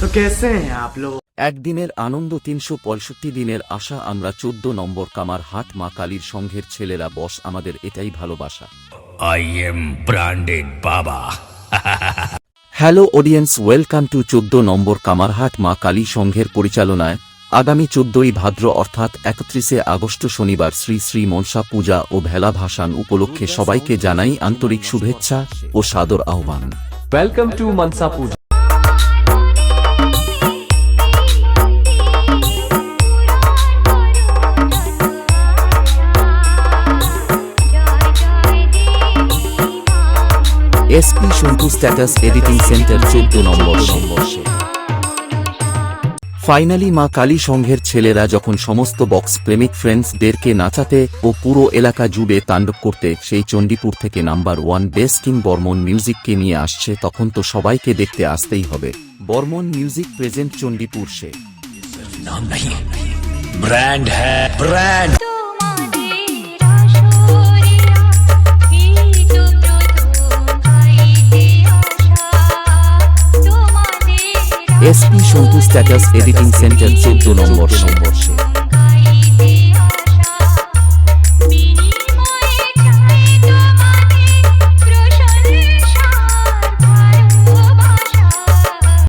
তো কেসে আপ একদিনের আনন্দ তিনশো পঁয়ষট্টি দিনের আশা আমরা চোদ্দ নম্বর কামার হাট মা কালীর সংঘের ছেলেরা বস আমাদের এটাই ভালোবাসা। আই এম ব্র্যান্ডেড বাবা হ্যালো অডিয়েন্স ওয়েলকাম টু চোদ্দ নম্বর কামারহাট মা কালী সংঘের পরিচালনায় আগামী চোদ্দই ভাদ্র অর্থাৎ একত্রিশে আগস্ট শনিবার শ্রী শ্রী মনসা পূজা ও ভেলা ভাসান উপলক্ষে সবাইকে জানাই আন্তরিক শুভেচ্ছা ও সাদর আহ্বান। Welcome to Manasa Puja. SP Santu status editing centre চোদ্দ নম্বর সংঘর্ষে ফাইনালি মা কালী সংঘের ছেলেরা যখন সমস্ত বক্স প্রেমিক ফ্রেন্ডসদেরকে নাচাতে ও পুরো এলাকা জুড়ে তাণ্ডব করতে সেই চণ্ডীপুর থেকে number one bass king Barman মিউজিককে নিয়ে আসছে, তখন তো সবাইকে দেখতে আসতেই হবে। বর্মন মিউজিক প্রেজেন্ট চণ্ডীপুর সে। ব্র্যান্ড হ্যাঁ brand. SP Santu status editing centre চোদ্দ নম্বর নম্বর সে